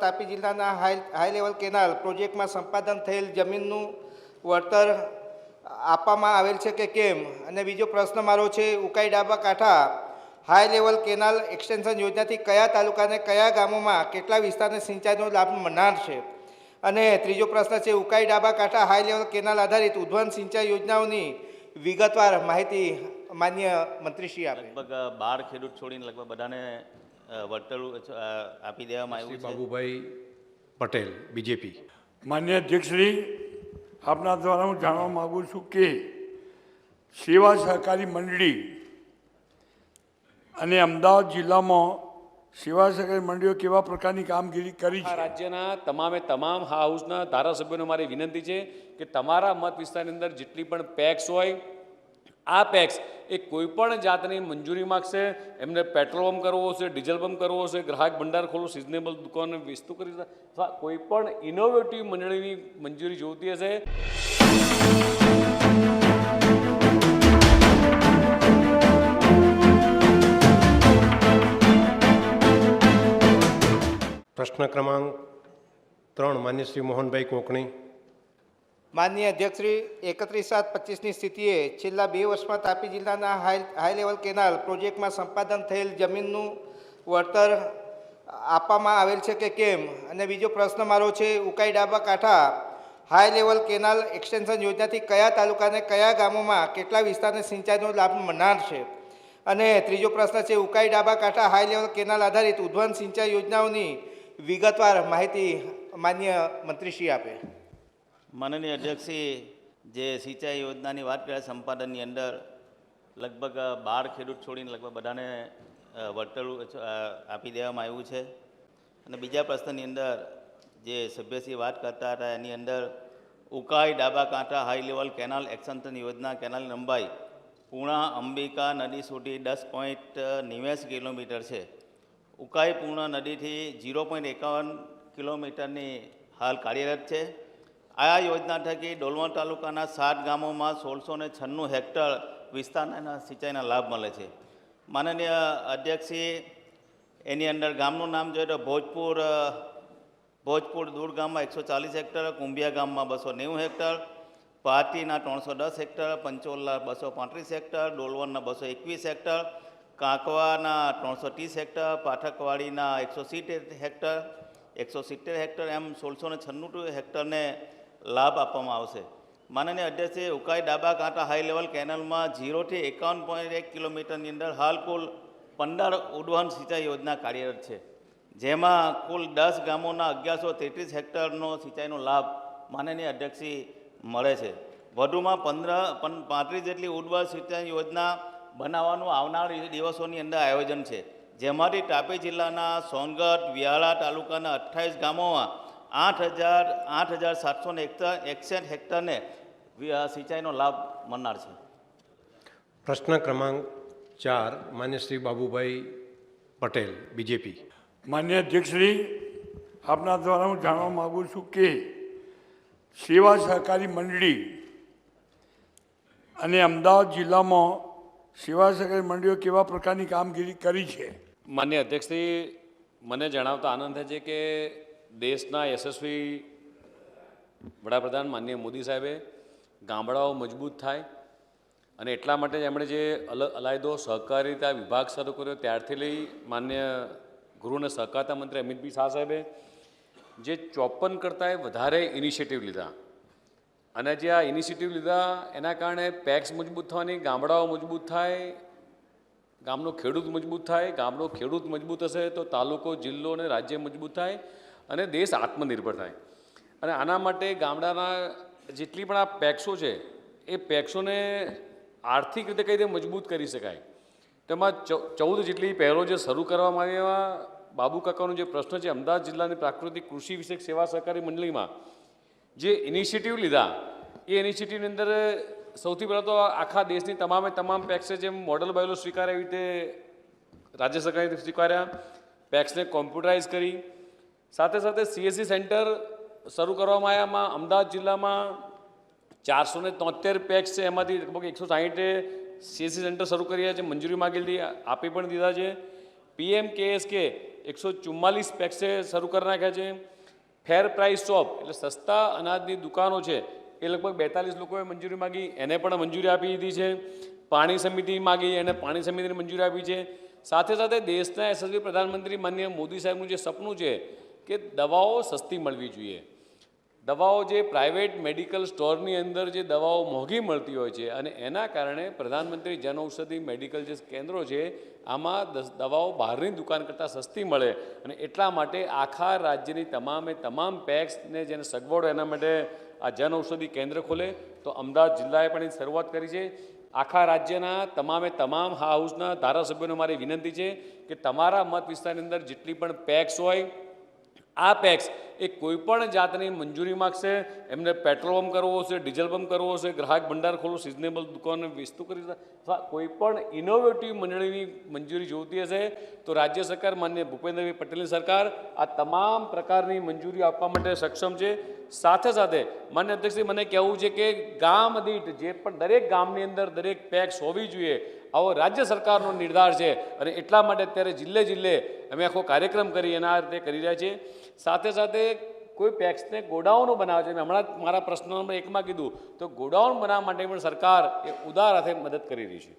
તાપી જિલ્લાના high high level canal પ્રોજેક્ટમાં સંપાદન થયેલ જમીનનું વળતર આપવામાં આવેલ છે કે કેમ? અને બીજો પ્રશ્ન મારો છે, ઉકાઈ ડાબા કાંઠા હાઈ લેવલ કેનાલ એક્સટેન્શન યોજનાથી કયા તાલુકાને કયા ગામોમાં કેટલા વિસ્તારને સિંચાઈનો લાભ મળનાર છે અને ત્રીજો પ્રશ્ન છે, ઉકાઈ ડાબા કાંઠા હાઈ લેવલ કેનાલ આધારિત ઉદ્વહન સિંચાઈ યોજનાઓની વિગતવાર માહિતી માન્ય મંત્રીશ્રી આપે. લગભગ બાર ખેડૂત છોડીને લગભગ બધાને વળતર આપી દેવામાં આવ્યું છે. બાબુભાઈ પટેલ બીજેપી. માન્ય અધ્યક્ષશ્રી આપના દ્વારા હું જાણવા માગું છું કે સેવા સહકારી મંડળી અને અમદાવાદ જિલ્લામાં સેવા સહકારી મંડળીઓ કેવા પ્રકારની કામગીરી કરી છે? રાજ્યના તમામે તમામ હાઉસના ધારાસભ્યોને મારી વિનંતી છે કે તમારા મત વિસ્તારની અંદર જેટલી પણ પેક્સ હોય આ પેક્સ એ કોઈ પણ જાતની મંજૂરી માગશે, એમને પેટ્રોલ પંપ કરવો હશે, ડીઝલ પંપ કરવો હશે, ગ્રાહક ભંડાર ખોલવો સિઝનેબલ દુકાન વિસ્તુ કરી અથવા કોઈ પણ ઇનોવેટિવ મંડળીની મંજૂરી જોઈતી હશે. પ્રશ્ન ક્રમાંક ત્રણ માન્ય શ્રી મોહનભાઈ કોકણી. માનનીય અધ્યક્ષશ્રી, એકત્રીસ સાત પચીસની સ્થિતિએ છેલ્લા બે વર્ષમાં તાપી જિલ્લાના હાઈ હાઈ લેવલ કેનાલ પ્રોજેક્ટમાં સંપાદન થયેલ જમીનનું વળતર આપવામાં આવેલ છે કે કેમ? અને બીજો પ્રશ્ન મારો છે ઉકાઈ ડાબા કાંઠા હાઈ લેવલ કેનાલ એક્સટેન્શન યોજનાથી કયા તાલુકાને કયા ગામોમાં કેટલા વિસ્તારને સિંચાઈનો લાભ મળનાર છે? અને ત્રીજો પ્રશ્ન છે ઉકાઈ ડાબા કાંઠા હાઈ લેવલ કેનાલ આધારિત ઉદ્વહન સિંચાઈ યોજનાઓની વિગતવાર માહિતી માન્ય મંત્રીશ્રી આપે. માનનીય અધ્યક્ષી જે સિંચાઈ યોજનાની વાત કર્યા સંપાદનની અંદર લગભગ બાર ખેડૂત છોડીને લગભગ બધાને વળતર આપી દેવામાં આવ્યું છે. અને બીજા પ્રશ્નની અંદર જે સભ્યશ્રી વાત કરતા હતા, એની અંદર ઉકાઈ ડાબા કાંઠા હાઈ લેવલ કેનાલ એક્સન્ટન યોજના કેનાલની લંબાઈ પૂર્ણા અંબિકા નદી સુધી દસ પોઈન્ટ નેવ્યાસી કિલોમીટર છે. ઉકાઈ પૂર્ણ નદીથી ઝીરો પોઈન્ટ એકાવન કિલોમીટરની હાલ કાર્યરત છે. આ યોજના થકી ડોલવણ તાલુકાના સાત ગામોમાં સોળસો ને છન્નું હેક્ટર વિસ્તારના સિંચાઈના લાભ મળે છે. માનનીય અધ્યક્ષી, એની અંદર ગામનું નામ જોઈએ તો ભોજપુર ભોજપુર દૂર ગામમાં એકસો ચાલીસ હેક્ટર, કુંભિયા ગામમાં બસો નેવું હેક્ટર, પાટીના ત્રણસો દસ હેક્ટર પંચોલના બસો પાંત્રીસ હેક્ટર, ડોલવણના બસો એકવીસ હેક્ટર, કાંકવાના ત્રણસો ત્રીસ હેક્ટર, પાઠકવાડીના એકસો સિત્તેર હેક્ટર, એકસો સિત્તેર હેક્ટર એમ સોળસો ને છન્નું હેક્ટરને લાભ આપવામાં આવશે. માનનીય અધ્યક્ષે ઉકાઈ ડાબા કાંટા હાઈ લેવલ કેનલમાં ઝીરોથી એકાવન પોઈન્ટ એક કિલોમીટરની અંદર હાલ કુલ પંદર ઉડવહન સિંચાઈ યોજના કાર્યરત છે. જેમાં કુલ દસ ગામોના અગિયારસો તેત્રીસ હેક્ટરનો સિંચાઈનો લાભ માનનીય અધ્યક્ષી મળે છે. વધુમાં પંદર પાંત્રીસ જેટલી ઉડવહન સિંચાઈ યોજના બનાવવાનું આવનાર દિવસોની અંદર આયોજન છે. જેમાંથી તાપી જિલ્લાના સોનગઢ, વ્યાળા તાલુકાના અઠ્ઠાવીસ ગામોમાં આઠ હજાર આઠ હજાર સાતસો ને એકસઠ હેક્ટરને સિંચાઈનો લાભ મળનાર છે. પ્રશ્ન ક્રમાંક ચાર માન્ય શ્રી બાબુભાઈ પટેલ બીજેપી. માન્ય અધ્યક્ષશ્રી આપના દ્વારા હું જાણવા માગું છું કે સેવા સહકારી મંડળી અને અમદાવાદ જિલ્લામાં સેવા સહકારી મંડળીઓ કેવા પ્રકારની કામગીરી કરી છે? માન્ય અધ્યક્ષશ્રી મને જણાવતા આનંદ છે કે દેશના યશસ્વી વડાપ્રધાન માનનીય મોદી સાહેબે ગામડાઓ મજબૂત થાય અને એટલા માટે એમણે જે અલ, અલાયદો સહકારિતા વિભાગ શરૂ કર્યો ત્યારથી લઈ માન્ય ગૃહ અને સહકારતા મંત્રી અમિતભાઈ શાહ સાહેબે જે ચોપન કરતાં વધારે ઇનિશિયેટિવ લીધા. અને જે આ ઇનિશિયેટિવ લીધા એના કારણે પેક્સ મજબૂત થવાની, ગામડાઓ મજબૂત થાય, ગામનો ખેડૂત મજબૂત થાય, ગામનો ખેડૂત મજબૂત હશે તો તાલુકો, જિલ્લો અને રાજ્ય મજબૂત થાય. અને દેશ આત્મનિર્ભર થાય. અને આના માટે ગામડાના જેટલી પણ આ પેક્સો છે, એ પેક્સોને આર્થિક રીતે કઈ રીતે મજબૂત કરી શકાય? તેમાં ચૌદ જેટલી પહેલો જે શરૂ કરવામાં આવી એમાં બાબુ કાકાનો જે પ્રશ્ન છે, અમદાવાદ જિલ્લાની પ્રાકૃતિક કૃષિ વિષયક સેવા સહકારી મંડળીમાં જે ઇનિશિયેટિવ લીધા, એ ઇનિશિયેટિવની અંદર સૌથી પહેલાં તો આખા દેશની તમામે તમામ પેક્સે જેમ મોડલ બાયલો સ્વીકારે એવી રીતે રાજ્ય સરકારે સ્વીકાર્યા, પેક્સને કોમ્પ્યુટરાઇઝ કરી સાથે સાથે સીએસસી સેન્ટર શરૂ કરવામાં આવ્યામાં અમદાવાદ જિલ્લામાં ચારસો ને તોતેર પેક્સ છે. એમાંથી લગભગ એકસો સાહીઠે સીએસસી સેન્ટર શરૂ કર્યા છે. મંજૂરી માગેલી, આપી પણ દીધા છે. પીએમ કેએસકે એકસો ચુમ્માલીસ પેક્સે શરૂ કરી નાખ્યા છે. ફેર પ્રાઇસ શોપ એટલે સસ્તા અનાજની દુકાનો છે, એ લગભગ બેતાલીસ લોકોએ મંજૂરી માગી. એને પણ મંજૂરી આપી દીધી છે. પાણી સમિતિ માગી, એને પાણી સમિતિને મંજૂરી આપી છે. સાથે સાથે દેશના યશસ્વી પ્રધાનમંત્રી માનનીય મોદી સાહેબનું જે સપનું છે કે દવાઓ સસ્તી મળવી જોઈએ. દવાઓ જે પ્રાઇવેટ મેડિકલ સ્ટોરની અંદર જે દવાઓ મોંઘી મળતી હોય છે અને એના કારણે પ્રધાનમંત્રી જન ઔષધિ મેડિકલ જે કેન્દ્રો છે, આમાં દવાઓ બહારની દુકાન કરતાં સસ્તી મળે અને એટલા માટે આખા રાજ્યની તમામે તમામ પેક્સને જેને સગવડો એના માટે આ જન ઔષધિ કેન્દ્ર ખોલે, તો અમદાવાદ જિલ્લાએ પણ એની શરૂઆત કરી છે. આખા રાજ્યના તમામે તમામ હાઉસના ધારાસભ્યોને મારી વિનંતી છે કે તમારા મત વિસ્તારની અંદર જેટલી પણ પેક્સ હોય આ પેક્સ એ કોઈપણ જાતની મંજૂરી માગશે, એમને પેટ્રોલ પંપ કરવો હશે, ડીઝલ પંપ કરવો હશે, ગ્રાહક ભંડાર ખોલવો સિઝનેબલ દુકાન વિસ્તુ કરી અથવા કોઈપણ ઇનોવેટિવ મંડળીની મંજૂરી જોઈતી હશે, તો રાજ્ય સરકાર, માન્ય ભૂપેન્દ્રભાઈ પટેલની સરકાર, આ તમામ પ્રકારની મંજૂરી આપવા માટે સક્ષમ છે. સાથે સાથે, માન્ય અધ્યક્ષજી મને કહેવું છે કે ગામ દીઠ જે પણ દરેક ગામની અંદર દરેક પેક્સ હોવી જોઈએ આવો રાજ્ય સરકારનો નિર્ધાર છે અને એટલા માટે અત્યારે જિલ્લે જિલ્લે અમે આખો કાર્યક્રમ કરી એના રીતે કરી રહ્યા છીએ. સાથે સાથે કોઈ પેક્સને ગોડાઉનો બનાવે છે. મેં હમણાં મારા પ્રશ્ન નંબર એકમાં કીધું, તો ગોડાઉન બનાવવા માટે પણ સરકાર એ ઉદાર હાથે મદદ કરી રહી છે.